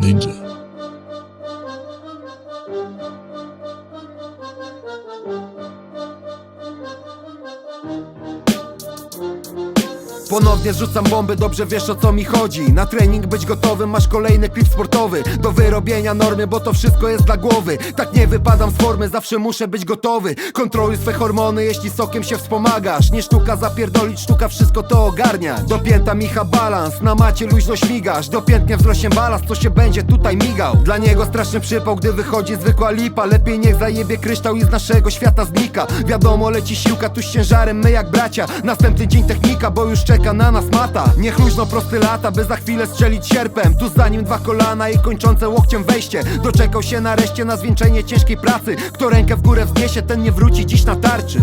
Ninja. Ponownie zrzucam bomby, dobrze wiesz o co mi chodzi. Na trening być gotowym, masz kolejny klip sportowy. Do wyrobienia normy, bo to wszystko jest dla głowy. Tak nie wypadam z formy, zawsze muszę być gotowy. Kontroluj swe hormony, jeśli sokiem się wspomagasz. Nie sztuka zapierdolić, sztuka wszystko to ogarnia. Dopięta Micha balans, na macie luźno śmigasz. Dopiętnie wzrośnie balast, co się będzie tutaj migał. Dla niego straszny przypał, gdy wychodzi zwykła lipa. Lepiej niech zajebie kryształ i z naszego świata znika. Wiadomo, leci siłka tu z ciężarem, my jak bracia. Następny dzień technika, bo już czeka na nas mata. Niech luźno prosty lata, by za chwilę strzelić sierpem. Tu za nim dwa kolana i kończące łokciem wejście. Doczekał się nareszcie na zwieńczenie ciężkiej pracy. Kto rękę w górę wzniesie, ten nie wróci dziś na tarczy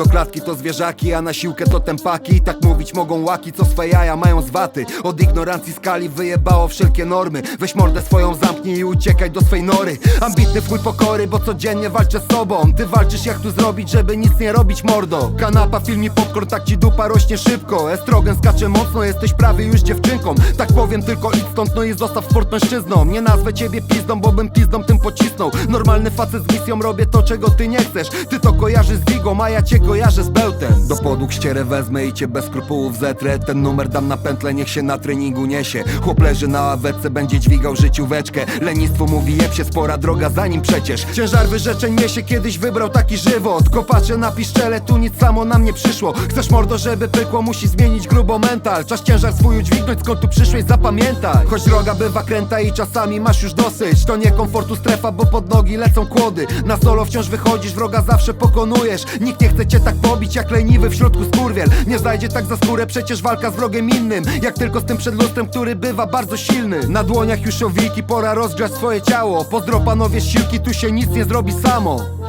Do klatki to zwierzaki, a na siłkę to tempaki Tak mówić mogą łaki, co swe jaja mają z waty Od ignorancji skali wyjebało wszelkie normy. Weź mordę swoją zamknij i uciekaj do swej nory. Ambitny w pokory, bo codziennie walczę z sobą. Ty walczysz jak tu zrobić, żeby nic nie robić mordo. Kanapa, film i popcorn, tak ci dupa rośnie szybko. Estrogen skacze mocno, jesteś prawie już dziewczynką. Tak powiem tylko idź stąd, no i zostaw sport mężczyzną. Nie nazwę ciebie pizdą, bo bym pizdą tym pocisnął. Normalny facet z misją, robię to czego ty nie chcesz. Ty to kojarzysz z Wigą, a ja cię kojarzę z bełtem. Do podłóg ścierę wezmę i cię bez skrupułów zetrę. Ten numer dam na pętlę, niech się na treningu niesie. Chłop leży na ławeczce, będzie dźwigał życióweczkę. Lenistwo mówi jeb się, spora droga za nim przecież. Ciężar wyrzeczeń niesie, kiedyś wybrał taki żywot. Kopacze na piszczele, tu nic samo nam nie przyszło. Chcesz mordo, żeby pykło, musi zmienić grubo mental. Czas ciężar swój udźwignąć, skąd tu przyszłeś, zapamiętaj. Choć droga bywa kręta i czasami masz już dosyć. To nie komfortu strefa, bo pod nogi lecą kłody. Na solo wciąż wychodzisz, wroga zawsze pokonujesz. Nikt nie chce cię tak pobić, jak leniwy w środku skurwiel. Nie zajdzie tak za skórę, przecież walka z wrogiem innym. Jak tylko z tym przed lustrem, który bywa bardzo silny. Na dłoniach już owiki, pora rozgrzać swoje ciało. Pozdro panowie z siłki, tu się nic nie zrobi samo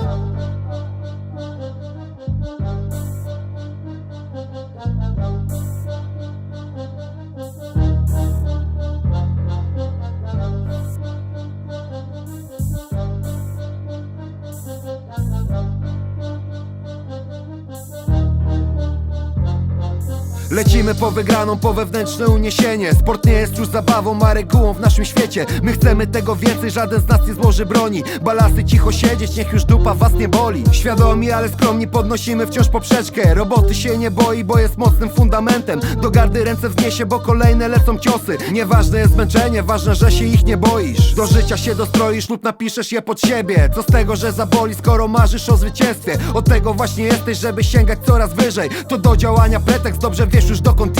Lecimy po wygraną, po wewnętrzne uniesienie. Sport nie jest już zabawą, a regułą w naszym świecie. My chcemy tego więcej, żaden z nas nie złoży broni. Balasy cicho siedzieć, niech już dupa was nie boli. Świadomi, ale skromni podnosimy wciąż poprzeczkę. Roboty się nie boi, bo jest mocnym fundamentem. Do gardy ręce wzniesie, bo kolejne lecą ciosy. Nieważne jest zmęczenie, ważne, że się ich nie boisz. Do życia się dostroisz lub napiszesz je pod siebie. Co z tego, że zaboli, skoro marzysz o zwycięstwie? Od tego właśnie jesteś, żeby sięgać coraz wyżej. To do działania pretekst, dobrze wiesz Jezus dat kon